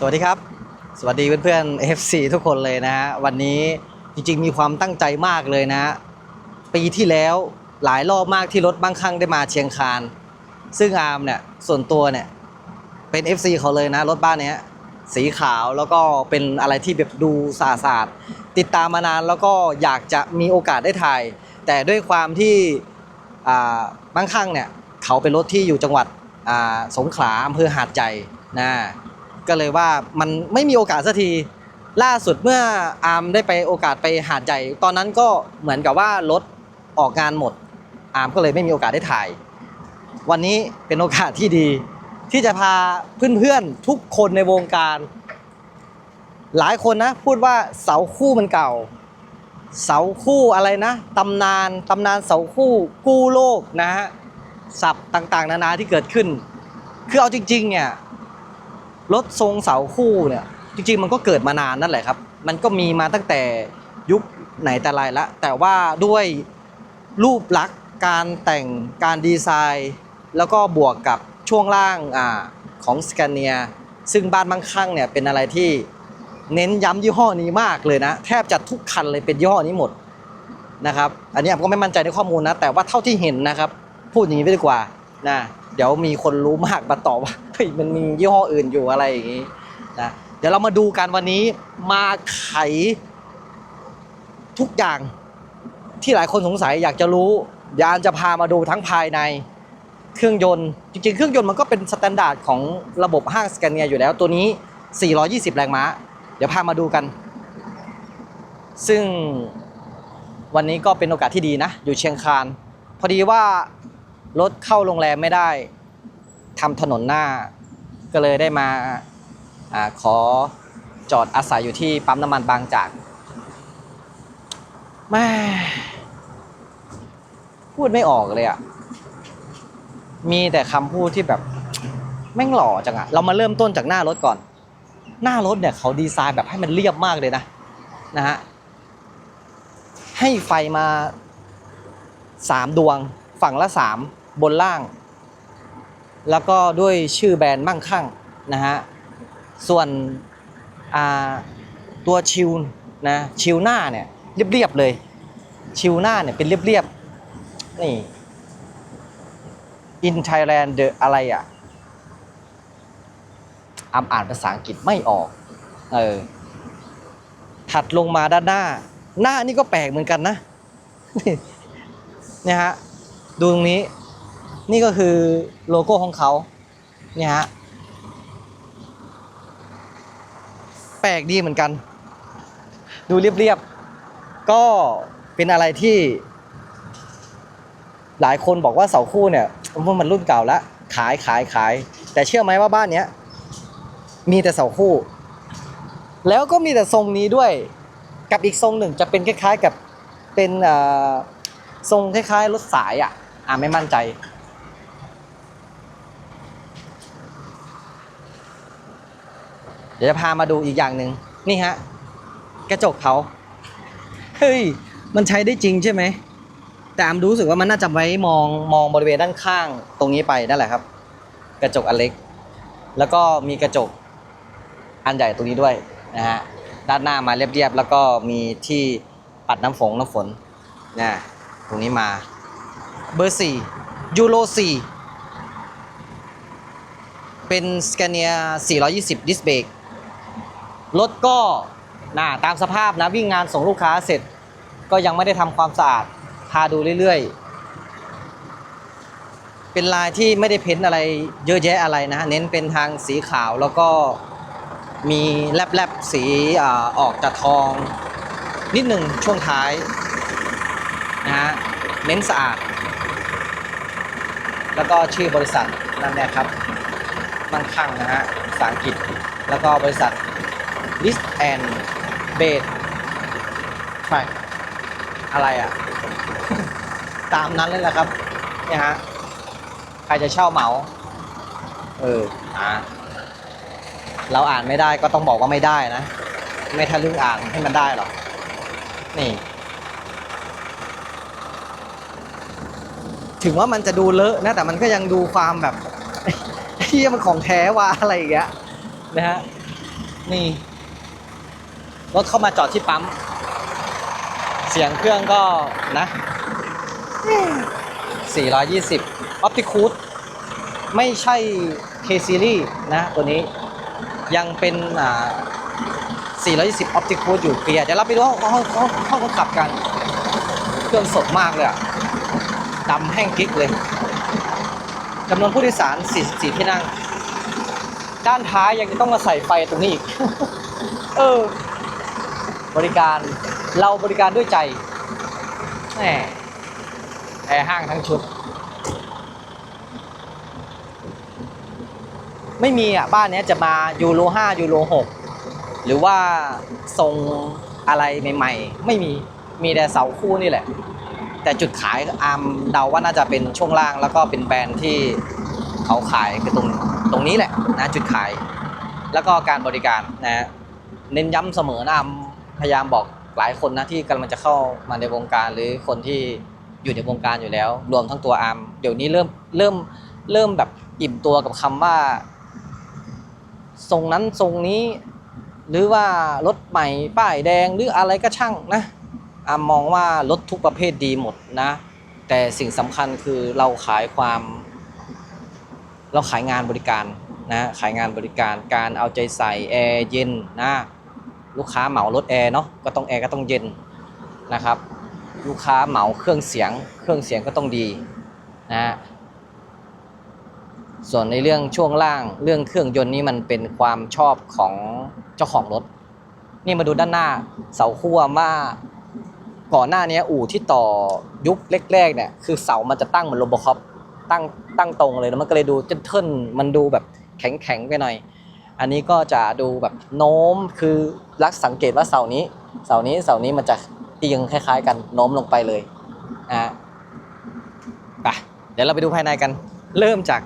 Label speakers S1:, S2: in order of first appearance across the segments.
S1: สวัสดีครับ สวัสดีเพื่อนๆ FC ทุกคนเลยนะฮะ วันนี้จริงๆ มีความตั้งใจมากเลยนะฮะ ปีที่แล้วหลายรอบมากที่รถบางครั้งได้มาเชียงคาน ซึ่งอาร์มเนี่ยส่วนตัวเนี่ยเป็น FC เขาเลยนะ รถบ้านเนี้ยสีขาวแล้วก็เป็นอะไรที่แบบดูสะอาดติดตามมานานแล้วก็อยากจะมีโอกาสได้ถ่าย แต่ด้วยความที่อ่าบางครั้งเนี่ยเขาเป็นรถที่อยู่จังหวัดอ่าสงขลาอำเภอหาดใหญ่นะ ก็เลยว่ามันไม่มีโอกาสสักทีล่าสุดเมื่ออาร์มได้ไปโอกาสไปหาดใหญ่ ตอนนั้นก็เหมือนกับว่ารถออกงานหมด อาร์มก็เลยไม่มีโอกาสได้ถ่าย วันนี้เป็นโอกาสที่ดี ที่จะพาเพื่อนๆทุกคนในวงการ หลายคนนะพูดว่าเสาคู่มันเก่า เสาคู่อะไรนะตำนานตำนานเสาคู่กู้โลกนะฮะศัพท์ต่างๆ นานาที่เกิดขึ้น คือเอาจริงๆเนี่ย รถทรงเสาคู่เนี่ยจริงๆมันก็เกิดมานานนั่นแหละครับ มันก็มีมาตั้งแต่ยุคไหนแต่ไรละ แต่ว่าด้วยรูปลักษณ์การแต่งการดีไซน์ แล้วก็บวกกับช่วงล่างอ่าของสแกเนียซึ่งบ้านบางข้างเนี่ยเป็นอะไรที่เน้นย้ำยี่ห้อนี้มากเลยนะ แทบจะทุกคันเลยเป็นยี่ห้อนี้หมดนะครับ อันนี้ผมก็ไม่มั่นใจในข้อมูลนะ แต่ว่าเท่าที่เห็นนะครับ พูดอย่างนี้ไปดีกว่านะ เดี๋ยวมีคนรู้มากมาตอบว่าเฮ้ยมันมียี่ห้ออื่นอยู่อะไรอย่างนี้นะเดี๋ยวเรามาดูกันวันนี้มาไขทุกอย่างที่หลายคนสงสัยอยากจะรู้ยานจะพามาดูทั้งภายในเครื่องยนต์จริงๆ เครื่องยนต์มันก็เป็นสแตนดาร์ดของระบบห้างสแกนเนียอยู่แล้วตัวนี้ 420 แรงม้า เดี๋ยวพามาดูกัน ซึ่งวันนี้ก็เป็นโอกาสที่ดีนะ อยู่เชียงคาน พอดีว่า รถเข้าโรงแรมไม่ได้ทำถนนหน้า ก็เลยได้มาอขอจอดอาศัยอยู่ที่ปั๊มน้ำมันบางจากแม่พูดไม่ออกเลยอะมีแต่คำพูดที่แบบ แม่งหล่อจังอะเรามาเริ่มต้นจากหน้ารถก่อน หน้ารถเนี่ยเขาดีไซน์แบบให้มันเรียบมากเลยนะ นะฮะ ให้ไฟมาสามดวง ฝั่งละสาม บนล่าง แล้วก็ด้วยชื่อแบรนด์มั่งคั่งนะฮะส่วนตัวชิวนะชิวหน้าเนี่ยเรียบๆเลย ชิวหน้าเนี่ยเป็นเรียบๆนี่ in Thailand the อะไรอะอำอ่านภาษาอังกฤษไม่ออกเออถัดลงมาด้านหน้า หน้านี่ก็แปลกเหมือนกันนะเนี่ยฮะ ดูตรงนี้ นี่ก็คือโลโก้ของเขาเนี่ยฮะแปลกดีเหมือนกัน ดูเรียบๆก็เป็นอะไรที่ หลายคนบอกว่าเสาคู่เนี่ยว่ามันรุ่นเก่าแล้วขายขายขาย แต่เชื่อไหมว่าบ้านเนี้ยมีแต่เสาคู่ แล้วก็มีแต่ทรงนี้ด้วย กับอีกทรงหนึ่งจะเป็นคล้ายๆกับเป็นอ่อทรงคล้ายๆรถสายอะอ่าไม่มั่นใจ เดี๋ยวจะพามาดูอีกอย่างหนึ่งนี่ฮะกระจกเขาเฮ้ยมันใช้ได้จริงใช่ไหมแต่อามรู้สึกว่ามันน่าจะไว้มองมองบริเวณด้านข้างตรงนี้ไปนั่นแหละครับ กระจกอันเล็ก แล้วก็มีกระจกอันใหญ่ตรงนี้ด้วยนะฮะด้านหน้ามาเรียบๆแล้วก็มีที่ปัดน้ำฝงน้ำฝนนะตรงนี้มาเบอร์สี่ยูโรสี่เป็นสแกเนีย420 ดิสเบรก รถก็น่าตามสภาพนะวิ่งงานส่งลูกค้าเสร็จ ก็ยังไม่ได้ทำความสะอาดพาดูเรื่อยๆ เป็นลายที่ไม่ได้เพ้นท์อะไรเยอะแยะอะไรนะเน้นเป็นทางสีขาวแล้วก็มีแลบๆสีอาออกจากทอง นิดหนึ่งช่วงท้ายนะฮะเน้นสะอาด แล้วก็ชื่อบริษัทนั่นแหละครับมั่งคั่งนะฮะภาษาอังกฤษแล้วก็บริษัท List and b a t Track อะไรอะ ตามนั้นเลยแหละครับเนี่ยฮะใครจะเช่าเหมา เอออ่าเราอ่านไม่ได้ก็ต้องบอกว่าไม่ได้นะ ไม่ทะลึ่งอ่านให้มันได้หรอกนี่ ถึงว่ามันจะดูเลอะนะ แต่มันก็ยังดูความแบบเฮียมันของแท้ว่ะอะไรอย่างเงี้ยนะฮะนี่ รถเข้ามาจอดที่ปั๊ม เสียงเครื่องก็นะ 420 Opticoot ไม่ใช่ K Series นะ ตัวนี้ยังเป็นอ่า420 Opticoot อยู่เปียร์เดี๋ยวเราไปดูห้องห้องห้องห้องคนขับกัน เครื่องสดมากเลยอะดำแห้งกิ๊กเลยจำนวนผู้โดยสาร 44 ที่นั่ง ด้านท้ายยังต้องมาใส่ไฟตรงนี้อีก เออ บริการเราบริการด้วยใจแหมแอร์ห้างทั้งชุด ไม่มีอะ บ้านเนี้ยจะมายูโร5ยูโร6หรือว่าทรงอะไรใหม่ๆ ไม่มีมีแต่เสาคู่นี่แหละ แต่จุดขายอาร์มเดาว่าน่าจะเป็นช่วงล่างแล้วก็เป็นแบรนด์ที่เขาขายคือตรงตรงนี้แหละนะจุดขาย แล้วก็การบริการนะเน้นย้ำเสมอนะอาร์ พยายามบอกหลายคนนะที่กำลังจะเข้ามาในวงการหรือคนที่อยู่ในวงการอยู่แล้ว รวมทั้งตัวอาร์มเดี๋ยวนี้เริ่มเริ่มเริ่มแบบอิ่มตัวกับคำว่า ทรงนั้นทรงนี้ หรือว่ารถใหม่ป้ายแดงหรืออะไรก็ช่างนะอามมองว่ารถทุกประเภทดีหมดนะ แต่สิ่งสำคัญคือเราขายความ เราขายงานบริการนะขายงานบริการการเอาใจใส่แอร์เย็นนะ ลูกค้าเหมารถแอร์เนาะก็ต้องแอร์ก็ต้องเย็นนะครับ ลูกค้าเหมาเครื่องเสียง เครื่องเสียงก็ต้องดีนะส่วนในเรื่องช่วงล่างเรื่องเครื่องยนต์นี่มันเป็นความชอบของเจ้าของรถ นี่มาดูด้านหน้าเสาคั่วว่าก่อนหน้านี้อู่ที่ต่อยุคแรกๆเนี่ยคือเสามันจะตั้งเหมือนโรบอคอปตั้งตั้งตรงเลยแล้วมันก็เลยดูเจนเทิลมันดูแบบแข็งแข็งๆไปหน่อย อันนี้ก็จะดูแบบโน้มคือลักสังเกตว่าเสานี้ เสานี้เสานี้มันจะเอียงคล้าย ๆ กันโน้มลงไปเลยนะฮะไปเดี๋ยวเราไปดูภายในกัน เริ่มจาก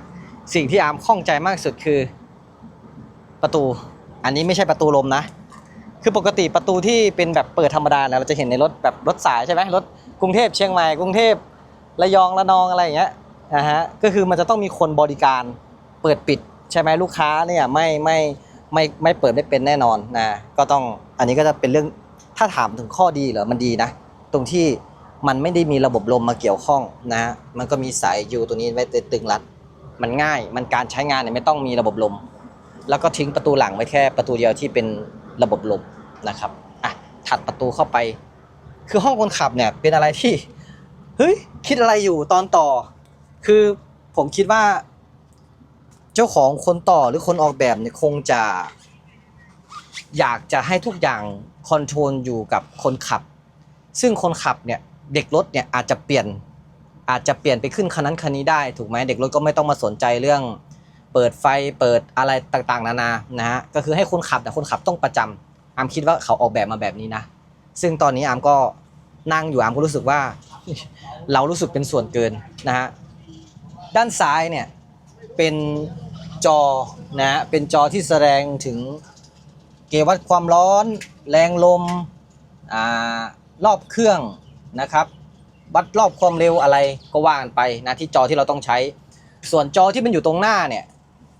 S1: สิ่งที่อาร์มข้องใจมากที่สุดคือประตู อันนี้ไม่ใช่ประตูลมนะ คือปกติประตูที่เป็นแบบเปิดธรรมดาเนี่ยเราจะเห็นในรถแบบรถสายใช่ไหมรถกรุงเทพเชียงใหม่กรุงเทพระยองระนองอะไรอย่างเงี้ยนะฮะก็คือมันจะต้องมีคนบริการเปิดปิด ใช่ไหมลูกค้าเนี่ยไม่ไม่ไม่ไม่เปิดไม่เป็นแน่นอนนะก็ต้องอันนี้ก็จะเป็นเรื่องถ้าถามถึงข้อดีเหรอมันดีนะ ตรงที่มันไม่ได้มีระบบลมมาเกี่ยวข้องนะฮะมันก็มีสายยูตัวนี้ไว้ตึงรัด มันง่ายมันการใช้งานเนี่ยไม่ต้องมีระบบลม แล้วก็ทิ้งประตูหลังไว้แค่ประตูเดียวที่เป็นระบบลมนะครับอะถัดประตูเข้าไป คือห้องคนขับเนี่ยเป็นอะไรที่เฮ้ยคิดอะไรอยู่ตอนต่อ คือผมคิดว่า จ้าของคนต่อหรือคนออกแบบเนี่ยคงจะ อยากจะให้ทุกอย่างคอนโทรลอยู่กับคนขับ ซึ่งคนขับเนี่ยเด็กรถเนี่ยอาจจะเปลี่ยนอาจจะเปลี่ยนไปขึ้นคันนั้นคันนี้ได้ถูกไหมเด็กรถก็ไม่ต้องมาสนใจเรื่อง เปิดไฟเปิดอะไรต่างๆ นานานะฮะก็คือให้คนขับแต่คนขับต้องประจำอามคิดว่าเขาออกแบบมาแบบนี้นะ ซึ่งตอนนี้อามก็นั่งอยู่อามก็รู้สึกว่า เรารู้สึกเป็นส่วนเกินนะฮะด้านซ้ายเนี่ยเป็น จอนะฮะเป็นจอที่แสดงถึงเกวัดความร้อน แรงลมอ่ารอบเครื่องนะครับ วัดรอบความเร็วอะไรก็ว่ากันไปนะที่จอที่เราต้องใช้ ส่วนจอที่มันอยู่ตรงหน้าเนี่ย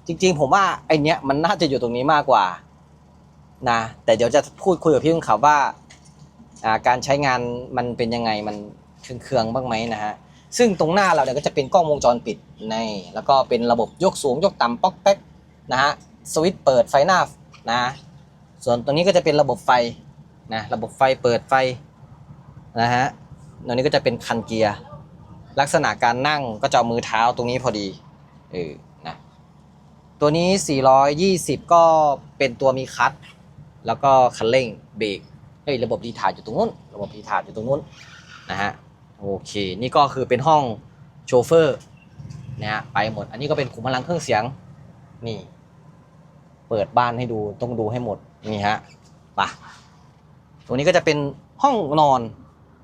S1: จริงๆ ผมว่าไอเนี้ยมันน่าจะอยู่ตรงนี้มากกว่านะแต่เดี๋ยวจะพูดคุยกับพี่คุณเขาว่าอ่าการใช้งานมันเป็นยังไงมันเคืองๆบ้างไหมนะฮะ ซึ่งตรงหน้าเราเนี่ยก็จะเป็นกล้องวงจรปิดในแล้วก็เป็นระบบยกสูงยกต่ำป๊อกแป๊กนะฮะสวิตช์เปิดไฟหน้านะส่วนตรงนี้ก็จะเป็นระบบไฟนะระบบไฟเปิดไฟนะฮะตรงนี้ก็จะเป็นคันเกียร์ลักษณะการนั่งก็จะเอามือเท้าตรงนี้พอดีเออนะตัวนี้ 420 ก็เป็นตัวมีคัตแล้วก็คันเร่งเบรกเฮ้ยระบบดีทาร์อยู่ตรงนู้น ระบบดีทาร์อยู่ตรงนู้นนะฮะ โอเค นี่ก็คือเป็นห้องโชเฟอร์นะฮะไปหมด อันนี้ก็เป็นขุมพลังเครื่องเสียง นี่ เปิดบ้านให้ดูต้องดูให้หมด นี่ฮะไปะตรงนี้ก็จะเป็นห้องนอน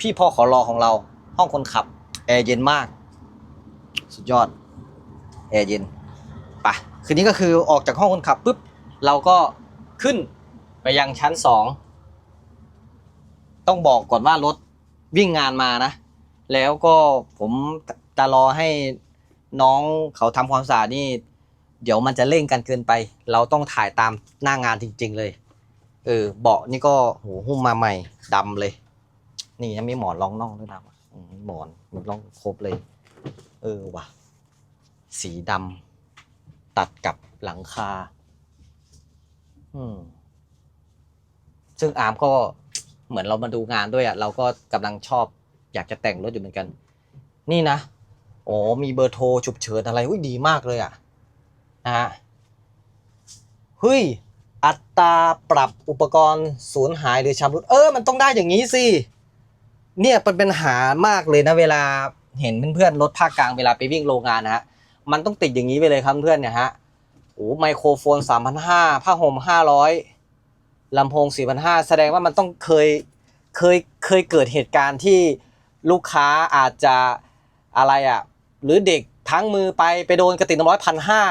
S1: พี่พ่อขอรอของเรา ห้องคนขับ แอร์เย็นมาก สุดยอด แอร์เย็นไปะคืนนี้ก็คือออกจากห้องคนขับปุ๊บ เราก็ขึ้นไปยังชั้นสอง ต้องบอกก่อนว่ารถวิ่งงานมานะ แล้วก็ผมจะรอให้น้องเขาทำความสะอาดนี่ เดี๋ยวมันจะเร่งกันเกินไป เราต้องถ่ายตามหน้างานจริง ๆ เลย เออ เบาะนี่ก็โหหุ้มมาใหม่ดำเลย นี่ยังมีหมอนรองน่องด้วยนะหมอนมันรองครบเลย เออว่ะ สีดำตัดกับหลังคา อืมซึ่งอาร์มก็เหมือนเรามาดูงานด้วยอะ่ะ เราก็กำลังชอบ อยากจะแต่งรถอยู่เหมือนกัน นี่นะโอ้มีเบอร์โทรฉุกเฉินอะไรอุ้ยดีมากเลยอะนะฮะเฮ้ยอัตราปรับอุปกรณ์สูญหายหรือชำรุดเออมันต้องได้อย่างนี้สิเนี่ยเป็นปัญหามากเลยนะเวลาเห็นเพื่อนๆรถภาคกลางเวลาไปวิ่งโรงงานนะฮะมันต้องติดอย่างนี้ไปเลยครับเพื่อนเนี่ยฮะโอ้ไมโครโฟน 3,500ผ้าห่ม500ลำโพง4,500แสดงว่ามันต้องเคยเคยเคยเกิดเหตุการณ์ที่ ลูกค้าอาจจะอะไรอะหรือเด็กพลั้งมือไปไปโดนกระติกน้ำร้อยพันห้า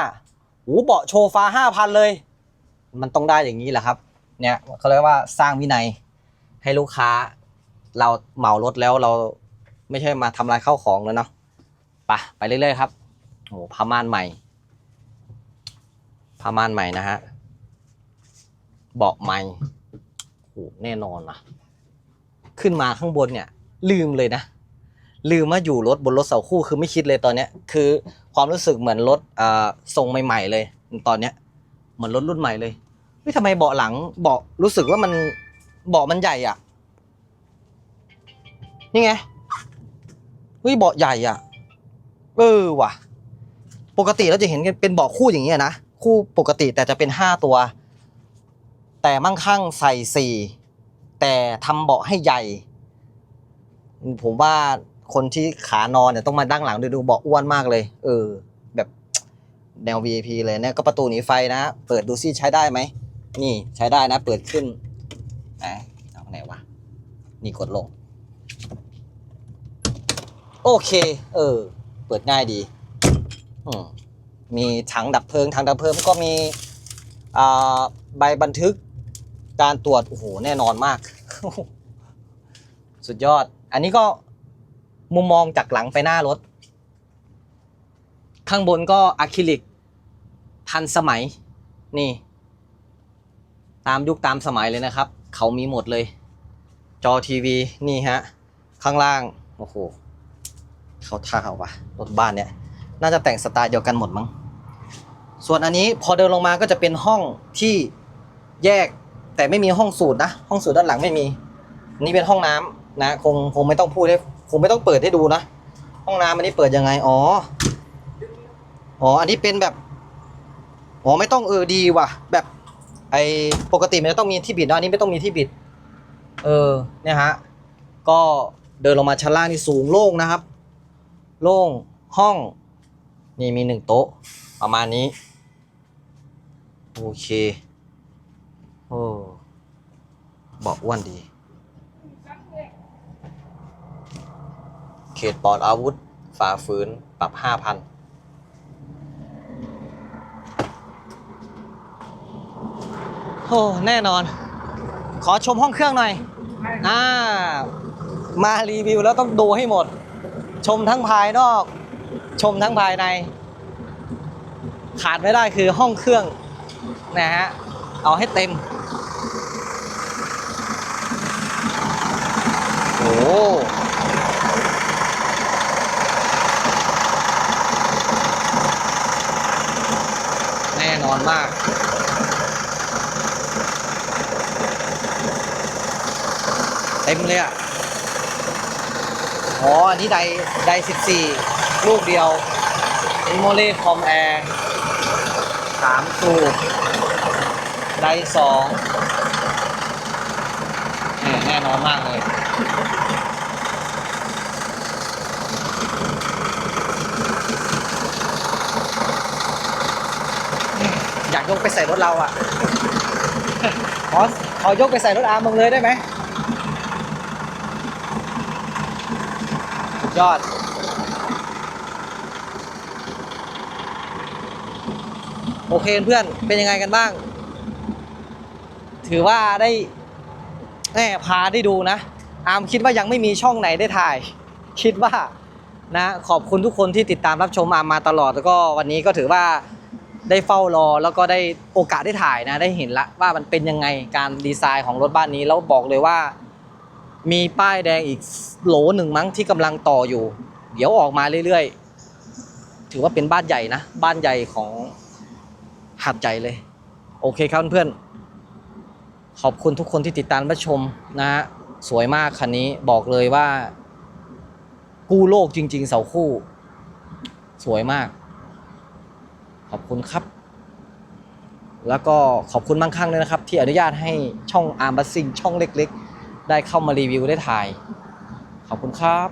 S1: โอ้เบาะโชฟาห้าพันเลย มันต้องได้อย่างนี้แหละครับเนี่ยเขาเรียกว่าสร้างวินัยให้ลูกค้าเราเหมารถแล้วเราไม่ใช่มาทำลายข้าวของแล้วเนาะไปไปเรื่อยๆครับโอ้ผ้าม่านใหม่ผ้าม่านใหม่นะฮะเบาะใหม่โอ้แน่นอนนะขึ้นมาข้างบนเนี่ย ลืมเลยนะ ลืมว่าอยู่รถบนรถเสาคู่คือไม่คิดเลยตอนเนี้ย คือความรู้สึกเหมือนรถอ่าทรงใหม่ ๆ เลย ตอนเนี้ยเหมือนรถรุ่นใหม่เลยเฮ้ยทำไมเบาะหลังเบาะรู้สึกว่ามันเบาะมันใหญ่อะนี่ไงเฮ้ยเบาะใหญ่อะเออว่ะ ปกติเราจะเห็นกันเป็นเบาะคู่อย่างเงี้ยนะคู่ปกติแต่จะเป็นห้าตัว แต่มั่งคั่งใส่สี่แต่ทำเบาะให้ใหญ่ ผมว่าคนที่ขานอนเนี่ยต้องมาดั้งหลังดูดูเบาะอ้วนมากเลย เออ แบบแนว VIP เลยเนี่ยก็ประตูหนีไฟนะ เปิดดูซิใช้ได้ไหม นี่ใช้ได้นะ เปิดขึ้นอะเอาไหนวะ นี่กดลง โอเค เออ เปิดง่ายดีอืมมีถังดับเพลิงถังดับเพลิงก็มีอ่าใบบันทึกการตรวจ โอ้โห แน่นอนมาก สุดยอด อันนี้ก็มุมมองจากหลังไปหน้ารถ ข้างบนก็อะคริลิก ทันสมัยนี่ ตามยุคตามสมัยเลยนะครับ เขามีหมดเลย จอทีวีนี่ฮะ ข้างล่าง โอ้โหเขาท่าวะรถบ้านเนี่ย น่าจะแต่งสไตล์เดียวกันหมดมั้ง ส่วนอันนี้พอเดินลงมาก็จะเป็นห้องที่แยกแต่ไม่มีห้องสูตรนะ ห้องสูตรด้านหลังไม่มี นี่เป็นห้องน้ำ นะคงคงไม่ต้องพูดให้คงไม่ต้องเปิดให้ดูนะ ห้องน้ำอันนี้เปิดยังไง อ๋อ อ๋อ อันนี้เป็นแบบ อ๋อ ไม่ต้องเออดีว่ะ แบบ ไอปกติมันจะต้องมีที่บิดนะอันนี้ไม่ต้องมีที่บิด เออ เนี่ยฮะ ก็เดินลงมาชั้นล่างนี่สูงโล่งนะครับ โล่ง ห้อง นี่มีหนึ่งโต๊ะ ประมาณนี้ โอเค โอ้บอกอ้วนดี เขตปลอดอาวุธ ฝ่าฝืน ปรับห้าพันโอ้แน่นอน ขอชมห้องเครื่องหน่อย อ่า มารีวิวแล้วต้องดูให้หมด ชมทั้งภายนอก ชมทั้งภายใน ขาดไม่ได้คือห้องเครื่อง นะฮะ เอาให้เต็ม โอ้แน่น อนมาก เต็มเลยอะ อ๋อ อันนี้ไดไดสิบสี่ลูกเดียวอินโมเลคอมแอร์สามสูบไดสองแน่นอนมากเลย ยากยกไปใส่รถเราอะ ขอขอยกไปใส่รถอาร์มมึงเลยได้ไหมสุดยอด โอเคเพื่อนเป็นยังไงกันบ้าง ถือว่าได้แน่พาได้ดูนะ อาร์มคิดว่ายังไม่มีช่องไหนได้ถ่าย คิดว่านะขอบคุณทุกคนที่ติดตามรับชมอาร์มมาตลอดแล้วก็วันนี้ก็ถือว่า ได้เฝ้ารอแล้วก็ได้โอกาสได้ถ่ายนะ ได้เห็นละว่ามันเป็นยังไงการดีไซน์ของรถบ้านนี้แล้วบอกเลยว่า มีป้ายแดงอีกโหลหนึ่งมั้งที่กำลังต่ออยู่ เดี๋ยวออกมาเรื่อยๆ ถือว่าเป็นบ้านใหญ่นะ บ้านใหญ่ของหัดใหญ่เลย โอเคครับเพื่อนๆขอบคุณทุกคนที่ติดตามรับชมนะฮะสวยมากคันนี้บอกเลยว่า กู้โลกจริง ๆ เสาคู่ สวยมาก ขอบคุณครับ แล้วก็ขอบคุณบางครั้งเลยนะครับ ที่อนุญาตให้ช่องอาร์มบัสซิงช่องเล็ก ๆ ได้เข้ามารีวิวได้ถ่าย ขอบคุณครับ